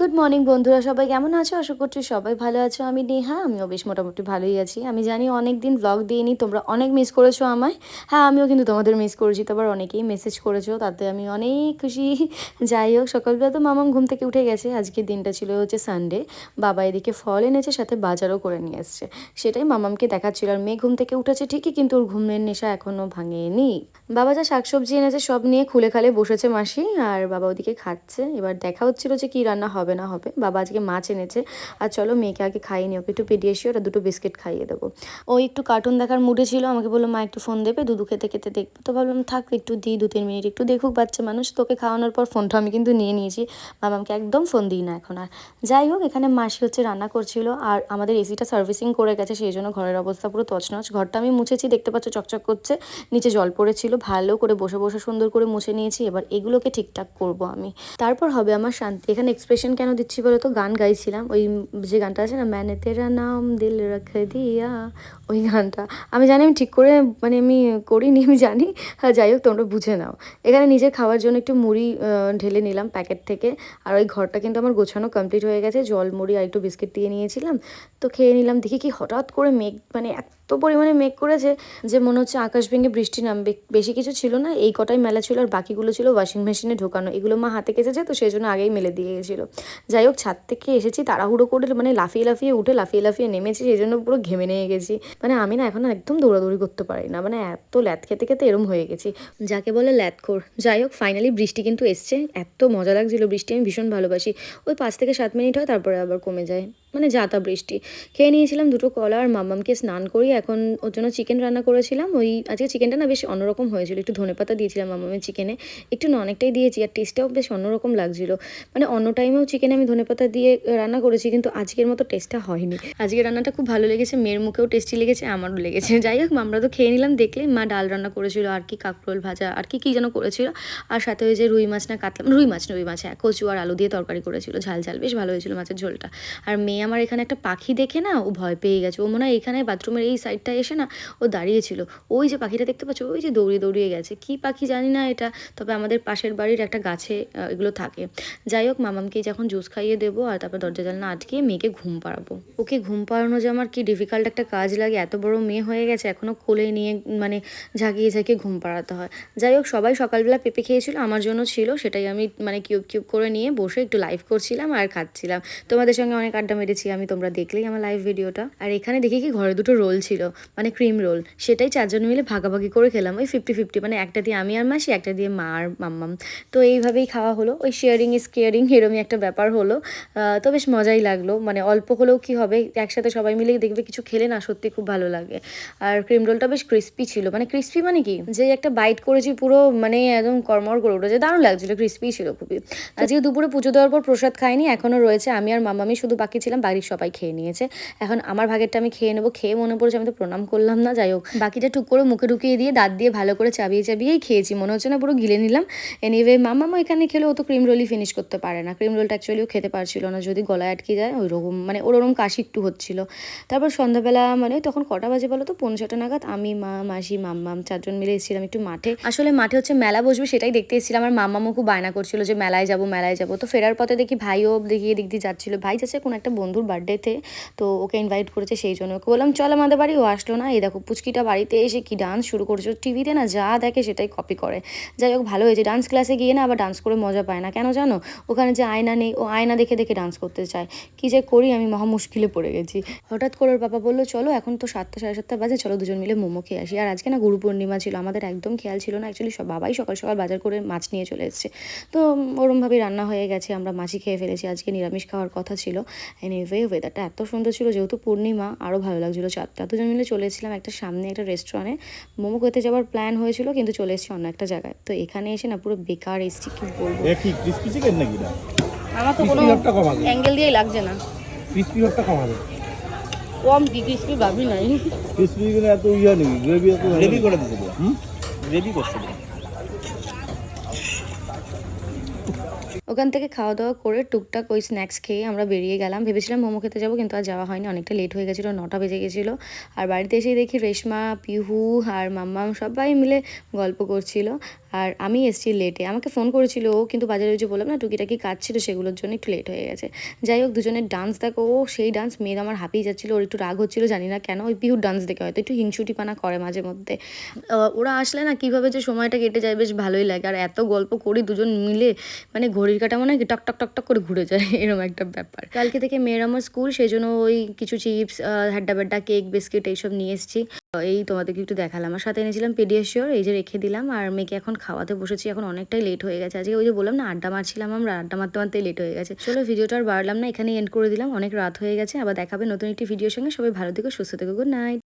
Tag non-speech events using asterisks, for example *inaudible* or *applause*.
Good morning বন্ধুরা। সবাই কেমন আছো? আশা করছি সবাই ভালো আছো। আমি নেহা, আমিও বেশ মোটামুটি ভালোই আছি। আমি জানি অনেক দিন ব্লগ দিইনি, তোমরা অনেক মিস করেছ আমায়। হ্যাঁ আমিও কিন্তু তোমাদের মিস করেছি। তো আবার অনেকেই মেসেজ করেছ, তাতে আমি অনেক খুশি। যাই হোক, সকালবেলা তো মামাম ঘুম থেকে উঠে গেছে। আজকের দিনটা ছিল হচ্ছে সানডে বাবা এদিকে ফল এনেছে, সাথে বাজারও করে নিয়ে এসছে সেটাই মামামকে দেখাচ্ছিল। আর মেয়ে ঘুম থেকে উঠেছে ঠিকই, কিন্তু ওর ঘুমের নেশা এখনও ভাঙেনি। বাবা যা শাকসবজি এনেছে, সব নিয়ে খুলে খালে বসেছে মাসি। আর বাবা ওদিকে খাচ্ছে। এবার দেখা হচ্ছিল যে কী রান্না হবে। না হবে। বাবা আজকে মাছ এনেছে। আর চলো মেয়েকে আগে খাইয়ে নিই ওকে একটু পেডিয়েশিওর আর দুটো বিস্কিট খাইয়ে দেবো। ও একটু কার্টুন দেখার মুডে ছিল। আমাকে বলল, মা, একটু ফোন দেবে? দুধু খেতে খেতে দেখব। তো ভাবলাম, থাক, একটু দিই, দু, তিন মিনিট একটু দেখুক বাচ্চা মানুষ। তোকে খাওয়ানোর পর ফোনটা আমি কিন্তু নিয়ে নিয়েছি। মামামকে একদম ফোন দিই না এখন আর। যাই হোক, এখানে মাসি হচ্ছে রান্না করছিল। আর আমাদের এসিটা সার্ভিসিং করে গেছে, সেই জন্য ঘরের অবস্থা পুরো তছনছ। ঘরটা আমি মুছেছি, দেখতে পাচ্ছ চকচক করছে। নিচে জল পড়েছিল, ভালো করে বসে বসে সুন্দর করে মুছে নিয়েছি। এবার এগুলোকে ঠিকঠাক করব আমি। তারপর হবে আমার শান্তি। এখানে এক্সপ্রেশন কেন দিচ্ছি বলো তো গান গাইছিলাম। ওই যে গানটা আছে না ম্যানে তেরা নাম দিল রাখে দিয়া ওই গানটা। আমি জানি, আমি ঠিক করে মানে আমি করিনি, আমি জানি। হ্যাঁ যাই হোক, তোমরা বুঝে নাও। এখানে নিজের খাওয়ার জন্য একটু মুড়ি ঢেলে নিলাম প্যাকেট থেকে। আর ওই ঘরটা কিন্তু আমার গোছানো কমপ্লিট হয়ে গেছে। জল, মুড়ি আর একটু বিস্কিট দিয়ে নিয়েছিলাম। তো খেয়ে নিলাম। দেখি কি হঠাৎ করে মেঘ মানে এত পরিমাণে মেঘ করেছে যে মনে হচ্ছে আকাশ ভেঙে বৃষ্টি নামবে। বেশি কিছু ছিল না। এই কটাই মেলা ছিল আর বাকিগুলো ছিল ওয়াশিং মেশিনে ঢোকানো। এগুলো মা হাতে কেচেছে তো সেই জন্য আগেই মেলে দিয়ে গেছিল। যাই হোক, ছাদ থেকে এসেছি, তাড়াহুড়ো করে মানে লাফিয়ে লাফিয়ে উঠে লাফিয়ে লাফিয়ে নেমেছি, সেই জন্য পুরো ঘেমে নিয়ে গেছি। মানে আমি না এখন একদম দৌড়াদৌড়ি করতে পারি না মানে এত ল্যাথ খেতে খেতে এরম হয়ে গেছি। যাকে বলে ল্যাদখোর যাই হোক ফাইনালি বৃষ্টি কিন্তু এসছে, এত মজা লাগছিল বৃষ্টি, আমি ভীষণ ভালোবাসি। ওই পাঁচ থেকে সাত মিনিট হয়, তারপরে আবার কমে যায়। মানে যাতা বৃষ্টি। খেয়ে নিয়েছিলাম দুটো কলা আর মাম্মামকে স্নান করি এখন ওর জন্য চিকেন রান্না করেছিলাম। ওই আজকে চিকেনটা না বেশ অন্যরকম হয়েছিল, একটু ধনেপাতা দিয়েছিলাম মাম্মামের চিকেনে একটু না অনেকটাই দিয়েছি, আর টেস্টটাও বেশ অন্যরকম লাগছিল। মানে অন্য টাইমেও চিকেনে আমি ধনেপাতা দিয়ে রান্না করেছি, কিন্তু আজকের মতো টেস্টটা হয়নি। আজকের রান্নাটা খুব ভালো লেগেছে, মেয়ের মুখেও টেস্টি লেগেছে, আমারও লেগেছে। যাই হোক, আমরা তো খেয়ে নিলাম দেখলে মা ডাল রান্না করেছিল, আর কি কাকরোল ভাজা, আর কি, কী যেন করেছিল। আর সাথে ওই যে রুই মাছ না, কাতলা, রুই মাছ রুই মাছ হ্যাঁ কচু আর আলু দিয়ে তরকারি করেছিল, ঝাল ঝাল, বেশ ভালো হয়েছিল মাছের ঝোলটা। আর মেয়ে আমার এখানে একটা পাখি দেখে না ও ভয় পেয়ে গেছে। ও মনে হয় এখানে বাথরুমের এই সাইডটা এসে না ও দাঁড়িয়েছিল। ওই যে পাখিটা দেখতে পাচ্ছ, ওই যে দৌড়িয়ে দৌড়িয়ে গেছে। কি পাখি জানি না এটা, তবে আমাদের পাশের বাড়ির একটা গাছে এগুলো থাকে। যাই হোক, মামামকে যখন জুস খাইয়ে দেবো আর তারপর দরজা জানলা আটকিয়ে মেয়েকে ঘুম পাড়াবো। ওকে ঘুম পাড়ানো যে আমার কি ডিফিকাল্ট একটা কাজ লাগে, এত বড় মেয়ে হয়ে গেছে এখনও কোলে নিয়ে মানে ঝাঁকিয়ে ঝাঁকিয়ে ঘুম পাড়াতে হয়। যাই হোক, সবাই সকালবেলা পেঁপে খেয়েছিল, আমার জন্য ছিল, সেটাই আমি মানে কিউব কিউব করে নিয়ে বসে একটু লাইভ করছিলাম আর খাচ্ছিলাম। তোমাদের সঙ্গে অনেক আড্ডা মেরেছি আমি তোমরা দেখলেই আমার লাইভ ভিডিওটা আর এখানে দেখি কি ঘরে দুটো রোল ছিল মানে ক্রিম রোল সেটাই চারজন মিলে ভাগাভাগি করে খেলাম, ওই ফিফটি ফিফটি মানে একটা দিয়ে আমি আর মাসি, একটা দিয়ে মা আর মাম্মাম। তো এইভাবেই খাওয়া হলো, ওই শেয়ারিং ইজ কেয়ারিং এরমই একটা ব্যাপার হলো। তো বেশ মজাই লাগল মানে অল্প হলেও কি হবে, একসাথে সবাই মিলে দেখবে কিছু খেলে না, সত্যি খুব ভালো লাগে। আর ক্রিম রোলটা বেশ ক্রিস্পি ছিল মানে ক্রিস্পি মানে কি, যে একটা বাইট করেছি পুরো মানে একদম কর্মর করে উঠেছে দারুণ লাগছিল ক্রিস্পি ছিল খুবই। আজকে দুপুরে পুজো দেওয়ার পর প্রসাদ খাইনি, এখনও রয়েছে, আমি আর মামামি শুধু বাকি ছিলাম বাড়ির সবাই খেয়ে নিয়েছে। এখন আমার ভাগেরটা আমি খেয়ে নেব। খেয়ে মনে পড়েছে আমি তো প্রণাম করলাম না, যাই হোক। বাকিটা টুক করে মুখে ঢুকিয়ে দিয়ে দাঁত দিয়ে ভালো করে চাবিয়ে চাবিয়েই খেয়েছি। মনে হচ্ছে না পুরো গিলে নিলাম। এনিওয়ে মামামা এখানে খেলে ও তো ক্রিম রোলই ফিনিশ করতে পারে না। ক্রিম রোলটা অ্যাকচুয়ালিও খেতে পারছিল না। যদি গলায় আটকে যায়, ওই রকম মানে ওর ওরকম কাশি একটু হচ্ছিল। তারপর সন্ধ্যাবেলা মানে তখন কটা বাজে বলো তো? পৌনে ছটা নাগাদ আমি, মা, মাসি, মাম্মাম চারজন মিলে এসেছিলাম একটু মাঠে। আসলে মাঠে হচ্ছে মেলা বসবে সেটাই দেখতে এসেছিলাম। আমার মাম্মামও খুব বায়না করছিল যে মেলায় যাব মেলায় যাব। তো ফেরার পথে দেখি ভাইও দেখি এদিক দিয়ে যাচ্ছিল। ভাই যাচ্ছে কোনো একটা বন্ধুর বার্থডেতে তো ওকে ইনভাইট করেছে সেই জন্য। ওকে বললাম, চল আমাদের বাড়ি, ও আসলো না। এই দেখো, পুচকিটা বাড়িতে এসে কি ডান্স শুরু করেছে। টিভিতে না যা দেখে সেটাই কপি করে। যাই হোক, ভালো হয়েছে। ডান্স ক্লাসে গিয়ে না আবার ডান্স করে মজা পায় না। কেন জানো? ওখানে যে আয়না নেই, ও আয়না দেখে দেখে ডান্স করতে চায়। কি যে করি আমি, মহা মুশকিলে পড়ে গেছি। হঠাৎ করে ওর বাবা বলল, চলো এখন তো সাতটা, সাড়ে সাতটা বাজে, চলো দুজন মিলে মোমো খেয়ে আসি। আর আজকে না গুরু পূর্ণিমা ছিল, আমাদের একদম খেয়াল ছিল না। অ্যাকচুয়ালি সব বাবাই সকাল সকাল বাজার করে মাছ নিয়ে চলে এসেছে। তো ওরমভাবেই রান্না হয়ে গেছে, আমরা মাছই খেয়ে ফেলেছি। আজকে নিরামিষ খাওয়ার কথা ছিল। এনিওয়ে ওয়েদারটা এত সুন্দর ছিল যেহেতু পূর্ণিমা আরও ভালো লাগছিল চারটা দুজন মিলে চলে এসেছিলাম একটা সামনে একটা রেস্টুরেন্টে মোমো খেতে যাওয়ার প্ল্যান হয়েছিল কিন্তু চলে এসেছি অন্য একটা জায়গায়। তো এখানে এসে না পুরো বেকার এসেছি কি বলব? আমার তো কোনো অ্যাঙ্গেল দিয়েই লাগছে না। ক্রিসপি হটটা কমাবে। কম কি ক্রিসপি ভাবি নাই। ক্রিসপি এত ইয়া নেই গ্রেভি এত গ্রেভি করে হুম? গ্রেভি করছিল ওখান থেকে খাওয়া দাওয়া করে টুকটাক ওই স্ন্যাক্স খেয়ে আমরা বেরিয়ে গেলাম। ভেবেছিলাম মোমো খেতে যাব, কিন্তু আর যাওয়া হয়নি। অনেকটা লেট হয়ে গেছিল, নটা বেজে গেছিল। আর বাড়িতে এসেই দেখি রেশমা, পিহু আর মাম্মাম সবাই মিলে গল্প করছিল। আর আমি এসেছি লেটে আমাকে ফোন করেছিল, ও কিন্তু বাজারে যে বললাম না, টুকিটাকি কাজ ছিল সেগুলোর জন্য একটু লেট হয়ে গেছে। যাই হোক, দুজনের ডান্স দেখো, ও সেই ডান্স মেয়ের আমার হাঁপিয়ে যাচ্ছিল, ওর একটু রাগ হচ্ছিল, জানি না কেন, ওই পিহুর ডান্স দেখে হয়তো একটু হিংসুটিপানা করে মাঝে মধ্যে। ওরা আসলে না, কীভাবে যে সময়টা কেটে যায়, বেশ ভালোই লাগে। আর এত গল্প করি দুজন মিলে মানে ঘড়ির কাটা মনে হয় টক টক টক টক করে ঘুরে যায়, *laughs* এরকম একটা ব্যাপার। কালকে থেকে মেয়ের আমার স্কুল সেই জন্য ওই কিছু চিপস হাড্ডা বাড্ডা কেক বিস্কিট এইসব নিয়ে এসেছি। এই তোমাদেরকে একটু দেখালাম। আর সাথে এনেছিলাম পেডিয়াশিওর এই যে রেখে দিলাম আর মেয়েকে এখন খাওয়াতে বসেছি। এখন অনেকটাই লেট হয়ে গেছে। আজকে ওই যে বললাম না, আড্ডা মারছিলাম আমরা, আড্ডা মারতে মারতেই লেট হয়ে গেছে। চলো ভিডিওটা আর বাড়লাম না এখানে এন্ড করে দিলাম। অনেক রাত হয়ে গেছে, আবার দেখাবে নতুন একটি ভিডিওর সঙ্গে। সবাই ভালো থেকো, সুস্থ থেকো গুড নাইট